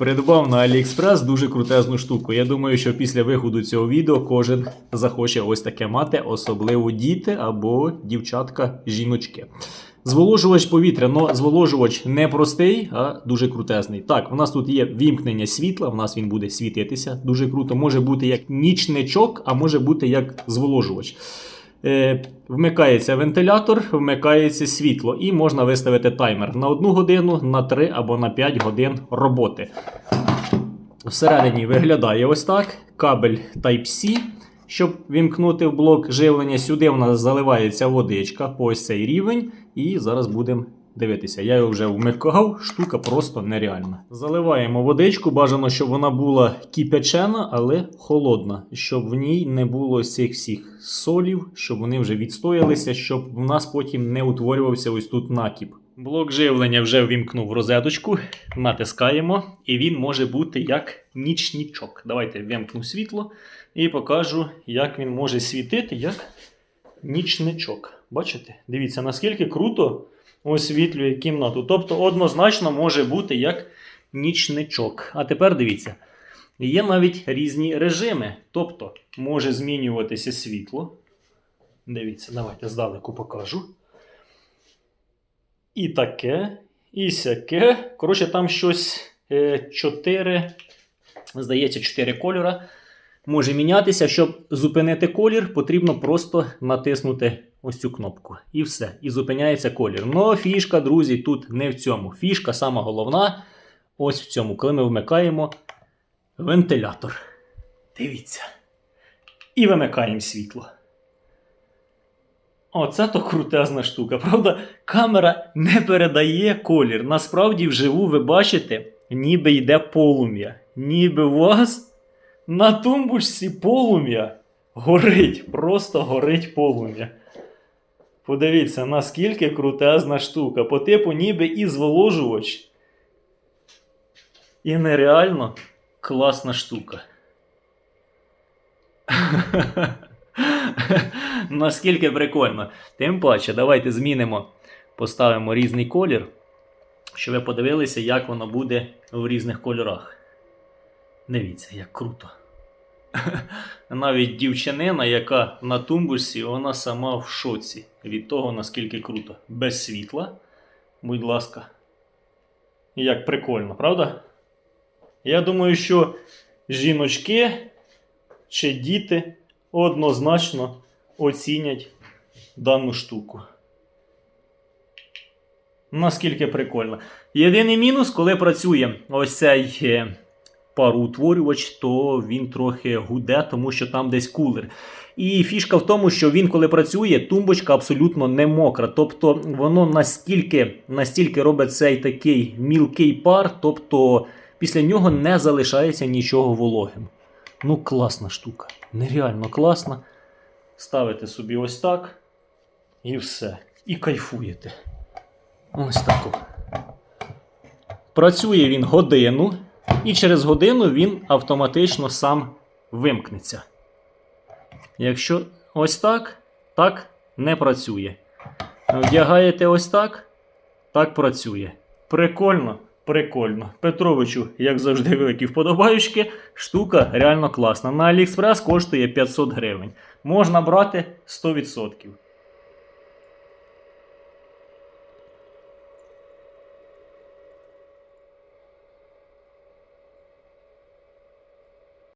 Придбав на AliExpress дуже крутезну штуку. Я думаю, що після виходу цього відео кожен захоче ось таке мати, особливо діти або дівчатка, жіночки. Зволожувач повітря, но зволожувач не простий, а дуже крутезний. Так, у нас тут є вімкнення світла, у нас він буде світитися дуже круто. Може бути як нічничок, а може бути як зволожувач. Е, вмикається вентилятор, вмикається світло, і можна виставити таймер на 1 годину, на 3 або на 5 годин роботи. Всередині виглядає ось так: кабель Type-C, щоб вімкнути в блок живлення. Сюди в нас заливається водичка по ось цей рівень. І зараз будемо дивитися. Я його вже вмикав, штука просто нереальна. Заливаємо водичку, бажано, щоб вона була кипячена, але холодна, щоб в ній не було цих всіх солів, щоб вони вже відстоялися, щоб в нас потім не утворювався ось тут накіп. Блок живлення вже ввімкнув розеточку, натискаємо, і він може бути як нічнічок. Давайте вимкну світло і покажу, як він може світити як нічничок. Бачите? Дивіться, наскільки круто освітлює кімнату. Тобто, однозначно може бути як нічничок. А тепер дивіться. Є навіть різні режими. Тобто, може змінюватися світло. Дивіться, давайте здалеку покажу. І таке, і сяке. Коротше, там щось 4, здається, 4 кольора може мінятися. Щоб зупинити колір, потрібно просто натиснути ось цю кнопку. І все. І зупиняється колір. Ну, фішка, друзі, тут не в цьому. Фішка сама головна. Ось в цьому, коли ми вмикаємо вентилятор. Дивіться. І вимикаємо світло. Оце то крутезна штука. Правда, камера не передає колір. Насправді, вживу ви бачите, ніби йде полум'я. Ніби у вас на тумбочці полум'я горить. Просто горить полум'я. Подивіться, наскільки крутезна штука. По типу, ніби і зволожувач. І нереально класна штука. Наскільки прикольно. Тим паче, давайте змінимо, поставимо різний колір, щоб ви подивилися, як воно буде в різних кольорах. Дивіться, як круто. Навіть дівчинина, яка на тумбусі, вона сама в шоці від того, наскільки круто. Без світла. Будь ласка. Як прикольно, правда? Я думаю, що жіночки чи діти однозначно оцінять дану штуку. Наскільки прикольно. Єдиний мінус, коли працює ось цей е, пароутворювач, то він трохи гуде, тому що там десь кулер. І фішка в тому, що він, коли працює, тумбочка абсолютно не мокра. Тобто воно настільки, настільки робить цей такий мілкий пар, тобто після нього не залишається нічого вологим. Ну, класна штука. Нереально класна. Ставите собі ось так. І все. І кайфуєте. Ось тако. Працює він годину, і через годину він автоматично сам вимкнеться. Якщо ось так, так не працює. Вдягаєте ось так, так працює. Прикольно, прикольно. Петровичу, як завжди, великі вподобаючки. Штука реально класна. На AliExpress коштує 500 гривень. Можна брати 100%.